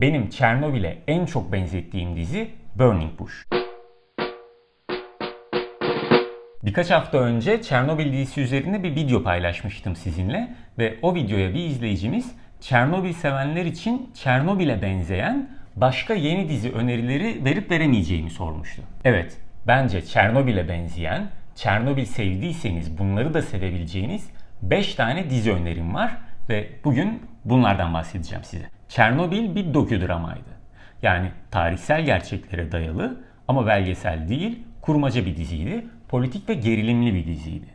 Benim Çernobil'e en çok benzettiğim dizi Burning Bush. Birkaç hafta önce Çernobil dizisi üzerinde bir video paylaşmıştım sizinle ve o videoya bir izleyicimiz Çernobil sevenler için Çernobil'e benzeyen başka yeni dizi önerileri verip veremeyeceğimi sormuştu. Evet, bence Çernobil'e benzeyen, Çernobil sevdiyseniz bunları da sevebileceğiniz 5 tane dizi önerim var ve bugün bunlardan bahsedeceğim size. Çernobil bir doküdramaydı. Yani tarihsel gerçeklere dayalı ama belgesel değil, kurmaca bir diziydi. Politik ve gerilimli bir diziydi.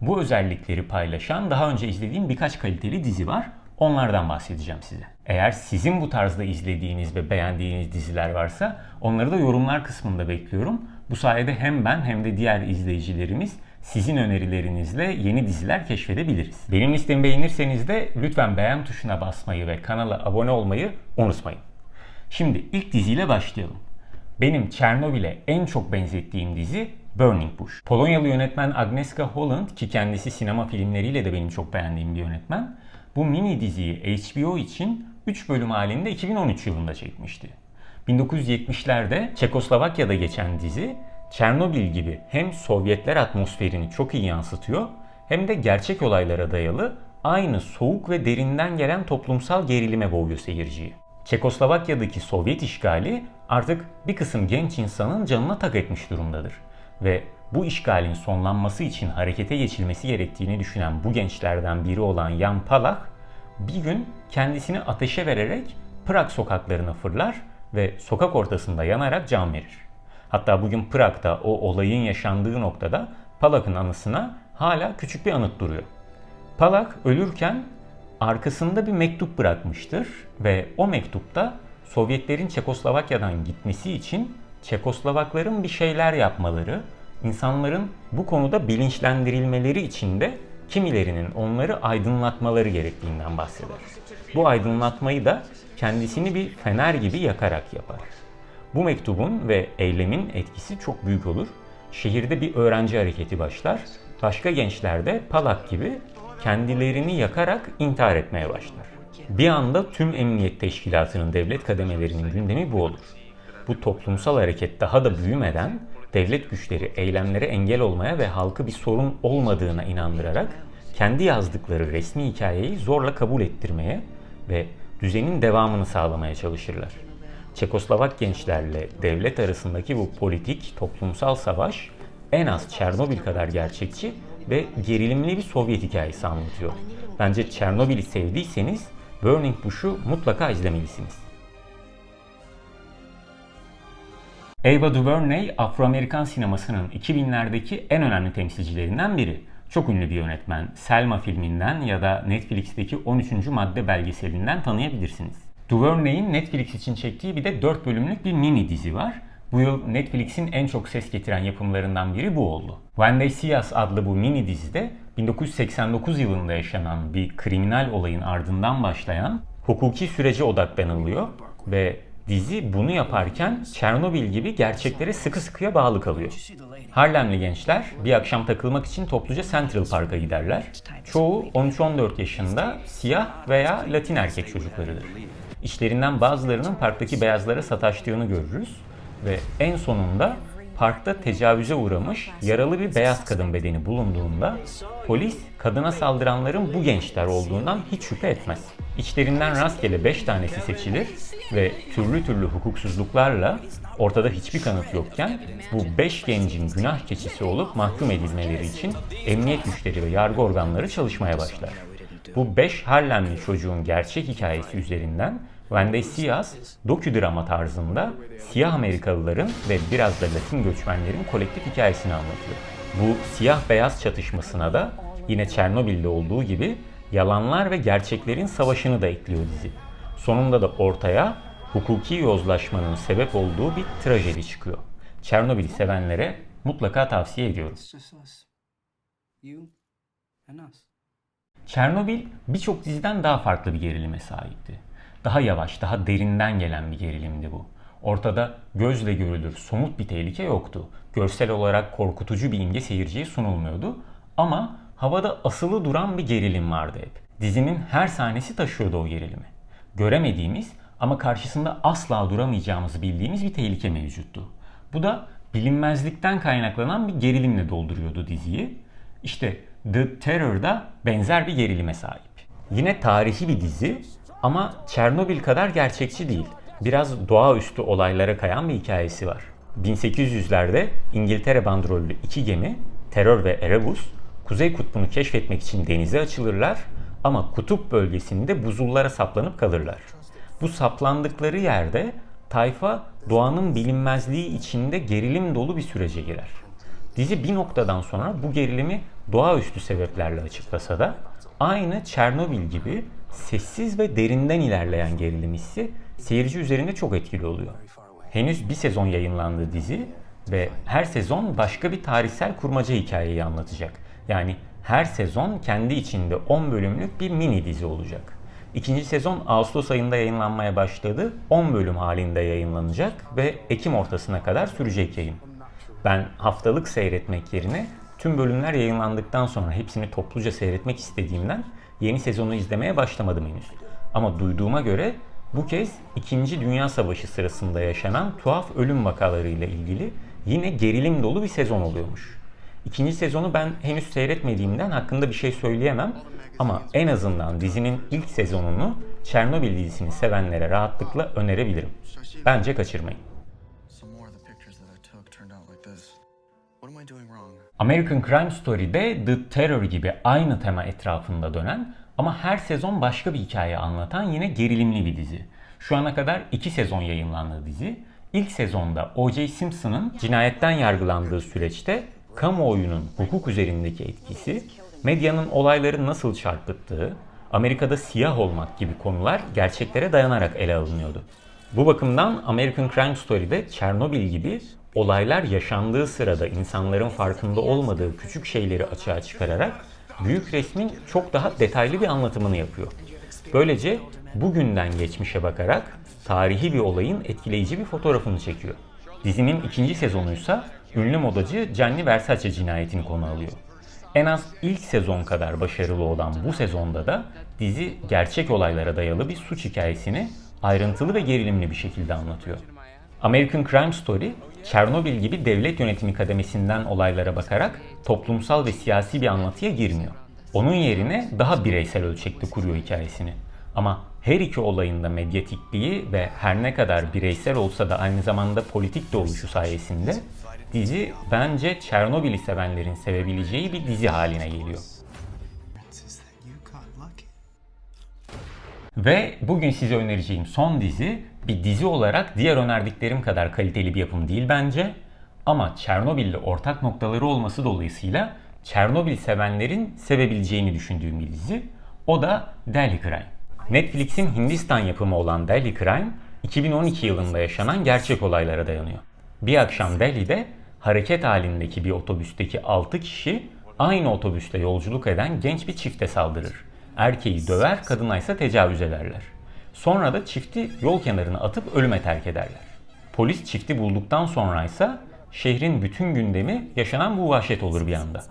Bu özellikleri paylaşan daha önce izlediğim birkaç kaliteli dizi var. Onlardan bahsedeceğim size. Eğer sizin bu tarzda izlediğiniz ve beğendiğiniz diziler varsa onları da yorumlar kısmında bekliyorum. Bu sayede hem ben hem de diğer izleyicilerimiz sizin önerilerinizle yeni diziler keşfedebiliriz. Benim listemi beğenirseniz de lütfen beğen tuşuna basmayı ve kanala abone olmayı unutmayın. Şimdi ilk diziyle başlayalım. Benim Çernobil'e en çok benzettiğim dizi Burning Bush. Polonyalı yönetmen Agnieszka Holland ki kendisi sinema filmleriyle de benim çok beğendiğim bir yönetmen. Bu mini diziyi HBO için 3 bölüm halinde 2013 yılında çekmişti. 1970'lerde Çekoslovakya'da geçen dizi Çernobil gibi hem Sovyetler atmosferini çok iyi yansıtıyor hem de gerçek olaylara dayalı aynı soğuk ve derinden gelen toplumsal gerilime boğuyor seyirciyi. Çekoslovakya'daki Sovyet işgali artık bir kısım genç insanın canına tak etmiş durumdadır. Ve bu işgalin sonlanması için harekete geçilmesi gerektiğini düşünen bu gençlerden biri olan Jan Palach bir gün kendisini ateşe vererek Prag sokaklarına fırlar ve sokak ortasında yanarak can verir. Hatta bugün Prag'da o olayın yaşandığı noktada Palach'ın anısına hala küçük bir anıt duruyor. Palach ölürken arkasında bir mektup bırakmıştır ve o mektupta Sovyetlerin Çekoslovakya'dan gitmesi için Çekoslovakların bir şeyler yapmaları, insanların bu konuda bilinçlendirilmeleri için de kimilerinin onları aydınlatmaları gerektiğinden bahseder. Bu aydınlatmayı da kendisini bir fener gibi yakarak yapar. Bu mektubun ve eylemin etkisi çok büyük olur. Şehirde bir öğrenci hareketi başlar. Başka gençler de Palak gibi kendilerini yakarak intihar etmeye başlar. Bir anda tüm emniyet teşkilatının devlet kademelerinin gündemi bu olur. Bu toplumsal hareket daha da büyümeden devlet güçleri eylemlere engel olmaya ve halkı bir sorun olmadığına inandırarak kendi yazdıkları resmi hikayeyi zorla kabul ettirmeye ve düzenin devamını sağlamaya çalışırlar. Çekoslovak gençlerle devlet arasındaki bu politik, toplumsal savaş en az Çernobil kadar gerçekçi ve gerilimli bir Sovyet hikayesi anlatıyor. Bence Çernobil'i sevdiyseniz Burning Bush'u mutlaka izlemelisiniz. Ava DuVernay, Afro-Amerikan sinemasının 2000'lerdeki en önemli temsilcilerinden biri. Çok ünlü bir yönetmen. Selma filminden ya da Netflix'teki 13. Madde belgeselinden tanıyabilirsiniz. DuVernay'in Netflix için çektiği bir de 4 bölümlük bir mini dizi var. Bu yıl Netflix'in en çok ses getiren yapımlarından biri bu oldu. When They See Us adlı bu mini dizide 1989 yılında yaşanan bir kriminal olayın ardından başlayan hukuki sürece odaklanılıyor ve dizi bunu yaparken Çernobil gibi gerçeklere sıkı sıkıya bağlı kalıyor. Harlemli gençler bir akşam takılmak için topluca Central Park'a giderler. Çoğu 13-14 yaşında siyah veya Latin erkek çocuklarıdır. İşlerinden bazılarının parktaki beyazlara sataştığını görürüz ve en sonunda parkta tecavüze uğramış yaralı bir beyaz kadın bedeni bulunduğunda polis kadına saldıranların bu gençler olduğundan hiç şüphe etmez. İçlerinden rastgele 5 tanesi seçilir ve türlü türlü hukuksuzluklarla ortada hiçbir kanıt yokken bu 5 gencin günah keçisi olup mahkum edilmeleri için emniyet güçleri ve yargı organları çalışmaya başlar. Bu 5 Harlemli çocuğun gerçek hikayesi üzerinden When They See Us, tarzında siyah Amerikalıların ve biraz da Latin göçmenlerin kolektif hikayesini anlatıyor. Bu siyah-beyaz çatışmasına da yine Çernobil'de olduğu gibi yalanlar ve gerçeklerin savaşını da ekliyor dizi. Sonunda da ortaya hukuki yozlaşmanın sebep olduğu bir trajedi çıkıyor. Çernobil'i sevenlere mutlaka tavsiye ediyorum. Çernobil birçok diziden daha farklı bir gerilime sahipti. Daha yavaş, daha derinden gelen bir gerilimdi bu. Ortada gözle görülür somut bir tehlike yoktu. Görsel olarak korkutucu bir imge seyirciye sunulmuyordu. Ama havada asılı duran bir gerilim vardı hep. Dizinin her sahnesi taşıyordu o gerilimi. Göremediğimiz ama karşısında asla duramayacağımızı bildiğimiz bir tehlike mevcuttu. Bu da bilinmezlikten kaynaklanan bir gerilimle dolduruyordu diziyi. İşte The Terror'da benzer bir gerilime sahip. Yine tarihi bir dizi ama Çernobil kadar gerçekçi değil. Biraz doğaüstü olaylara kayan bir hikayesi var. 1800'lerde İngiltere bandrollü iki gemi, Terror ve Erebus, Kuzey Kutbu'nu keşfetmek için denize açılırlar ama kutup bölgesinde buzullara saplanıp kalırlar. Bu saplandıkları yerde tayfa doğanın bilinmezliği içinde gerilim dolu bir sürece girer. Dizi bir noktadan sonra bu gerilimi doğaüstü sebeplerle açıklasa da aynı Çernobil gibi sessiz ve derinden ilerleyen gerilim hissi seyirci üzerinde çok etkili oluyor. Henüz bir sezon yayınlandığı dizi ve her sezon başka bir tarihsel kurmaca hikayeyi anlatacak. Yani her sezon kendi içinde 10 bölümlük bir mini dizi olacak. İkinci sezon Ağustos ayında yayınlanmaya başladı. 10 bölüm halinde yayınlanacak ve Ekim ortasına kadar sürecek yayın. Ben haftalık seyretmek yerine tüm bölümler yayınlandıktan sonra hepsini topluca seyretmek istediğimden yeni sezonu izlemeye başlamadım henüz. Ama duyduğuma göre bu kez 2. Dünya Savaşı sırasında yaşanan tuhaf ölüm vakalarıyla ilgili yine gerilim dolu bir sezon oluyormuş. İkinci sezonu ben henüz seyretmediğimden hakkında bir şey söyleyemem ama en azından dizinin ilk sezonunu Çernobil dizisini sevenlere rahatlıkla önerebilirim. Bence kaçırmayın. What am I doing wrong? American Crime Story'de The Terror gibi aynı tema etrafında dönen ama her sezon başka bir hikaye anlatan yine gerilimli bir dizi. Şu ana kadar iki sezon yayınlandı dizi. İlk sezonda O.J. Simpson'ın cinayetten yargılandığı süreçte kamuoyunun hukuk üzerindeki etkisi, medyanın olayları nasıl çarpıttığı, Amerika'da siyah olmak gibi konular gerçeklere dayanarak ele alınıyordu. Bu bakımdan American Crime Story'de Çernobil gibi olaylar yaşandığı sırada insanların farkında olmadığı küçük şeyleri açığa çıkararak büyük resmin çok daha detaylı bir anlatımını yapıyor. Böylece bugünden geçmişe bakarak tarihi bir olayın etkileyici bir fotoğrafını çekiyor. Dizinin ikinci sezonuysa ünlü modacı Gianni Versace cinayetini konu alıyor. En az ilk sezon kadar başarılı olan bu sezonda da dizi gerçek olaylara dayalı bir suç hikayesini ayrıntılı ve gerilimli bir şekilde anlatıyor. American Crime Story, Çernobil gibi devlet yönetimi kademesinden olaylara bakarak toplumsal ve siyasi bir anlatıya girmiyor. Onun yerine daha bireysel ölçekte kuruyor hikayesini. Ama her iki olayın da medyatikliği ve her ne kadar bireysel olsa da aynı zamanda politik de oluşu sayesinde dizi bence Çernobil'i sevenlerin sevebileceği bir dizi haline geliyor. Ve bugün size önereceğim son dizi bir dizi olarak diğer önerdiklerim kadar kaliteli bir yapım değil bence. Ama Çernobil'le ortak noktaları olması dolayısıyla Çernobil sevenlerin sevebileceğini düşündüğüm bir dizi. O da Delhi Crime. Netflix'in Hindistan yapımı olan Delhi Crime 2012 yılında yaşanan gerçek olaylara dayanıyor. Bir akşam Delhi'de hareket halindeki bir otobüsteki 6 kişi aynı otobüste yolculuk eden genç bir çifte saldırır. Erkeği döver, kadına ise tecavüz ederler. Sonra da çifti yol kenarına atıp ölüme terk ederler. Polis çifti bulduktan sonra ise şehrin bütün gündemi yaşanan bu vahşet olur bir anda.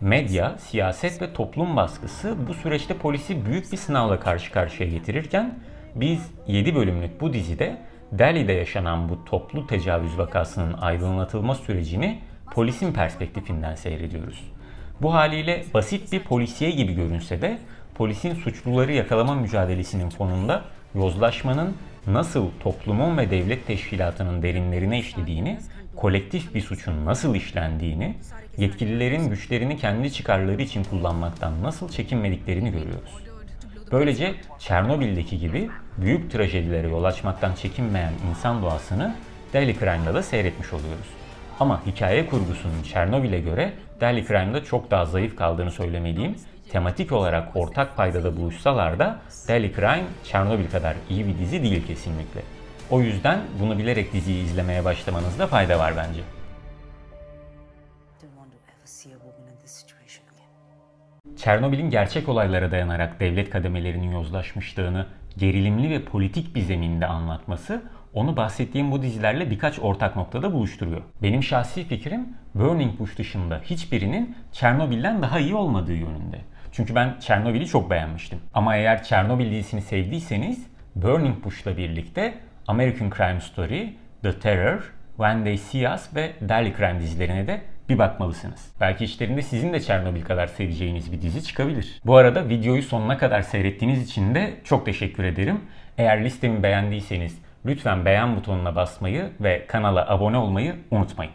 Medya, siyaset ve toplum baskısı bu süreçte polisi büyük bir sınavla karşı karşıya getirirken biz 7 bölümlük bu dizide Delhi'de yaşanan bu toplu tecavüz vakasının aydınlatılma sürecini polisin perspektifinden seyrediyoruz. Bu haliyle basit bir polisiye gibi görünse de polisin suçluları yakalama mücadelesinin fonunda yozlaşmanın nasıl toplumun ve devlet teşkilatının derinlerine işlediğini, kolektif bir suçun nasıl işlendiğini, yetkililerin güçlerini kendi çıkarları için kullanmaktan nasıl çekinmediklerini görüyoruz. Böylece Çernobil'deki gibi büyük trajedilere yol açmaktan çekinmeyen insan doğasını Delhi Crime'da da seyretmiş oluyoruz. Ama hikaye kurgusunun Çernobil'e göre Delhi Crime'da çok daha zayıf kaldığını söylemeliyim. Tematik olarak ortak paydada buluşsalar da Delhi Crime Çernobil kadar iyi bir dizi değil kesinlikle. O yüzden bunu bilerek diziyi izlemeye başlamanızda fayda var bence. Çernobil'in gerçek olaylara dayanarak devlet kademelerinin yozlaşmışlığını gerilimli ve politik bir zeminde anlatması onu bahsettiğim bu dizilerle birkaç ortak noktada buluşturuyor. Benim şahsi fikrim Burning Bush dışında hiçbirinin Çernobil'den daha iyi olmadığı yönünde. Çünkü ben Çernobil'i çok beğenmiştim. Ama eğer Çernobil dizisini sevdiyseniz Burning Bush'la birlikte American Crime Story, The Terror, When They See Us ve Daily Crime dizilerine de bir bakmalısınız. Belki içlerinde sizin de Çernobil kadar seveceğiniz bir dizi çıkabilir. Bu arada videoyu sonuna kadar seyrettiğiniz için de çok teşekkür ederim. Eğer listemi beğendiyseniz lütfen beğen butonuna basmayı ve kanala abone olmayı unutmayın.